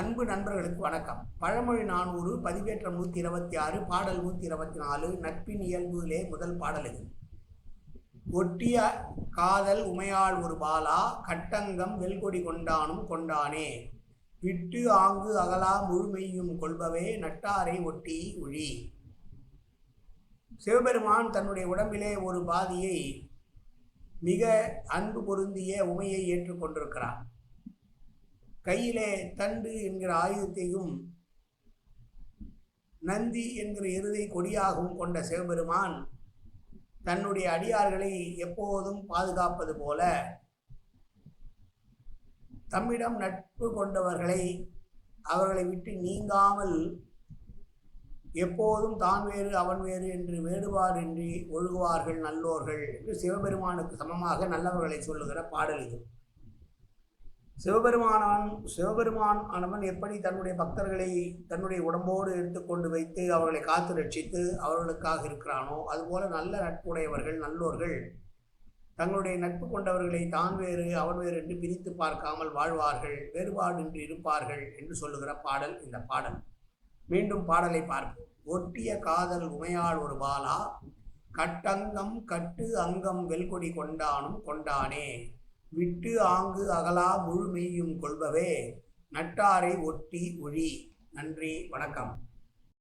அன்பு நண்பர்களுக்கு வணக்கம். பழமொழி நானூறு பதிவேற்றம் நூற்றி இருபத்தி ஆறு பாடல் நூற்றி இருபத்தி நாலு நட்பின் இயல்புகளே முதல் பாடல் இது. ஒட்டிய காதல் உமையாள் ஒரு பாலா கட்டங்கம் வெல்கொடி கொண்டானும் கொண்டானே. விட்டு ஆங்கு அகலா முழுமையும் கொள்பவே நட்டாரை ஒட்டி ஒழி சிவபெருமான் தன்னுடைய உடம்பிலே ஒரு பாதியை மிக அன்பு பொருந்திய உமையை ஏற்றுக்கொண்டிருக்கிறான் கையிலே தண்டு என்கிற ஆயுதத்தையும் நந்தி என்கிற இறுதி கொடியாகவும் கொண்ட சிவபெருமான் தன்னுடைய அடியார்களை எப்போதும் பாதுகாப்பது போல தம்மிடம் நட்பு கொண்டவர்களை அவர்களை விட்டு நீங்காமல் எப்போதும் தான் வேறு அவன் வேறு என்று வேறுபாடின்றி ஒழுகுவார்கள் நல்லோர்கள் என்று சிவபெருமானுக்கு சமமாக நல்லவர்களை சொல்லுகிற பாடல் இது. சிவபெருமானவன் சிவபெருமான் ஆனவன் எப்படி தன்னுடைய பக்தர்களை தன்னுடைய உடம்போடு எடுத்துக்கொண்டு வைத்து அவர்களை காத்து ரட்சித்து அவர்களுக்காக இருக்கிறானோ அதுபோல நல்ல நட்புடையவர்கள் நல்லோர்கள் தங்களுடைய நட்பு கொண்டவர்களை தான் வேறு அவன் வேறு என்று பிரித்து பார்க்காமல் வாழ்வார்கள் வேறுபாடின்றி இருப்பார்கள் என்று சொல்லுகிற பாடல் இந்த பாடல். மீண்டும் பாடலை பார்ப்போம். ஒட்டிய காதல் உமையாள் ஒரு பாலா கட்டங்கம் கட்டு அங்கம் வெல்கொடி கொண்டானும் கொண்டானே. விட்டு ஆங்கு அகலா முழுமையும் கொள்பவே நட்டாரை ஒட்டி ஒழி. நன்றி வணக்கம்.